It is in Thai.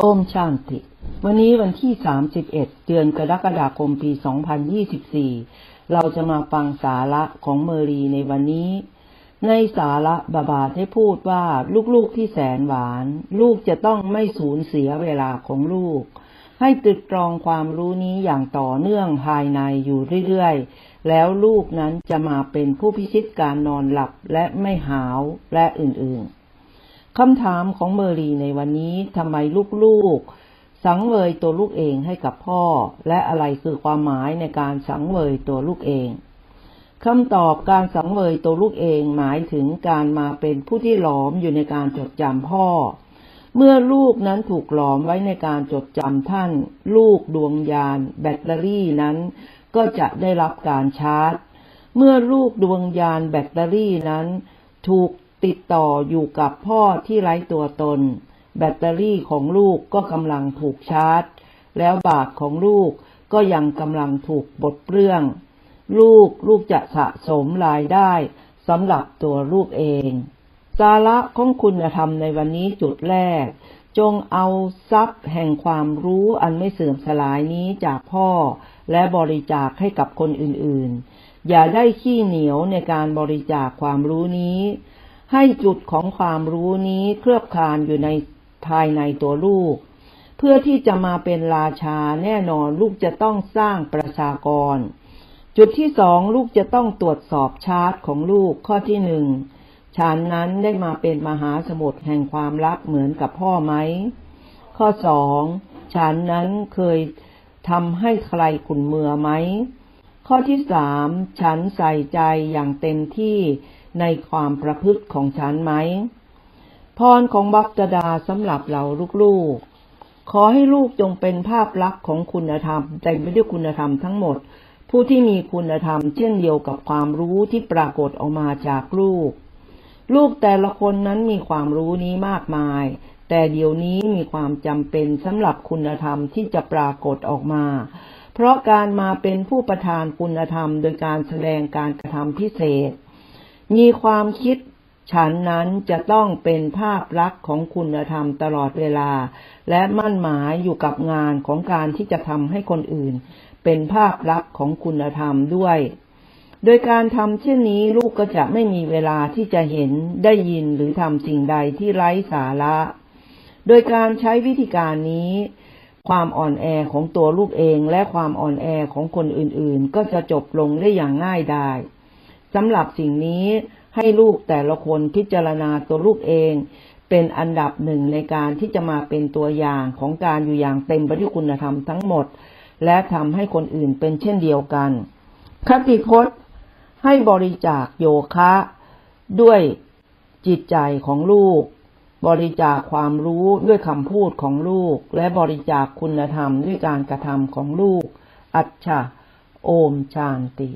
โอมชานติ วันนี้วันที่ 31 เดือนกรกฎาคมปี 2024 เราจะมาฟังสาระของเมรีในวันนี้ ในสาระบาบาได้พูดว่าลูกๆที่แสนหวาน ลูกจะต้องไม่สูญเสียเวลาของลูก ให้ตรึกตรองความรู้นี้อย่างต่อเนื่องภายในอยู่เรื่อยๆ แล้วลูกนั้นจะมาเป็นผู้พิชิตการนอนหลับและไม่หาวและอื่นๆ คำถามของเมอรีในวันนี้ทำไมลูกๆ สังเวยตัวลูกเองให้กับพ่อ และอะไรคือความหมายในการสังเวยตัวลูกเองคำตอบการสังเวยตัวลูกเองหมายถึงการมาเป็นผู้ที่หลอมอยู่ในการจดจำพ่อ เมื่อลูกนั้นถูกหลอมไว้ในการจดจำท่าน ลูกดวงยานแบตเตอรี่นั้น ก็จะได้รับการชาร์จ เมื่อลูกดวงยานแบตเตอรี่นั้น ถูก ติดต่ออยู่กับพ่อที่ไร้ตัวตน แบตเตอรี่ของลูกก็กำลังถูกชาร์จ แล้วบาทของลูกก็ยังกำลังถูกบดเปลื้อง ลูกลูกจะสะสมรายได้สำหรับตัวลูกเอง สาระของคุณธรรมในวันนี้จุดแรก จงเอาทรัพย์แห่งความรู้อันไม่เสื่อมสลายนี้จากพ่อ และบริจาคให้กับคนอื่นๆ อย่าได้ขี้เหนียวในการบริจาคความรู้นี้ ให้จุดของความรู้นี้เคลือบคลานอยู่ในภายในตัวลูก เพื่อที่จะมาเป็นราชาแน่นอนลูกจะต้องสร้างประชากร จุดที่สองลูกจะต้องตรวจสอบชาร์ตของลูกข้อที่หนึ่งฉันนั้นได้มาเป็นมหาสมุทรแห่งความรักเหมือนกับพ่อไหม ข้อสองฉันนั้นเคยทำให้ใครขุนเมือไหม ข้อที่สามฉันใส่ใจอย่างเต็มที่ ในความประพฤติของฉันไหม พรของบัพตดาสำหรับเราลูกๆ ขอให้ลูกจงเป็นภาพลักษณ์ของคุณธรรมแต่ไม่ด้วยคุณธรรมทั้งหมด ผู้ที่มีคุณธรรมเช่นเดียวกับความรู้ที่ปรากฏออกมาจากลูก ลูกแต่ละคนนั้นมีความรู้นี้มากมาย แต่เดี๋ยวนี้มีความจำเป็นสำหรับคุณธรรมที่จะปรากฏออกมาเพราะการมาเป็นผู้ประทานคุณธรรมโดยการแสดงการกระทำพิเศษ มีความคิดฉันนั้นจะต้องเป็นภาพลักษณ์ของคุณธรรมตลอดเวลา และมั่นหมายอยู่กับงานของการที่จะทำให้คนอื่น เป็นภาพลักษณ์ของคุณธรรมด้วย โดยการทำเช่นนี้ลูกก็จะไม่มีเวลาที่จะเห็นได้ยินหรือทำสิ่งใดที่ไร้สาระ โดยการใช้วิธีการนี้ ความอ่อนแอของตัวลูกเองและความอ่อนแอของคนอื่นๆ ก็จะจบลงได้อย่างง่ายดาย สำหรับสิ่งนี้ให้ลูกแต่ละคนพิจารณาตัวลูกเอง เป็นอันดับหนึ่งในการที่จะมาเป็นตัวอย่างของการอยู่อย่างเต็มไปด้วยคุณธรรมทั้งหมด และทำให้คนอื่นเป็นเช่นเดียวกัน คติพจน์ให้บริจาคโยคะ ด้วยจิตใจของลูก บริจาคความรู้ด้วยคำพูดของลูก และบริจาคคุณธรรมด้วยการกระทำของลูก อัจฉะโอมชานติ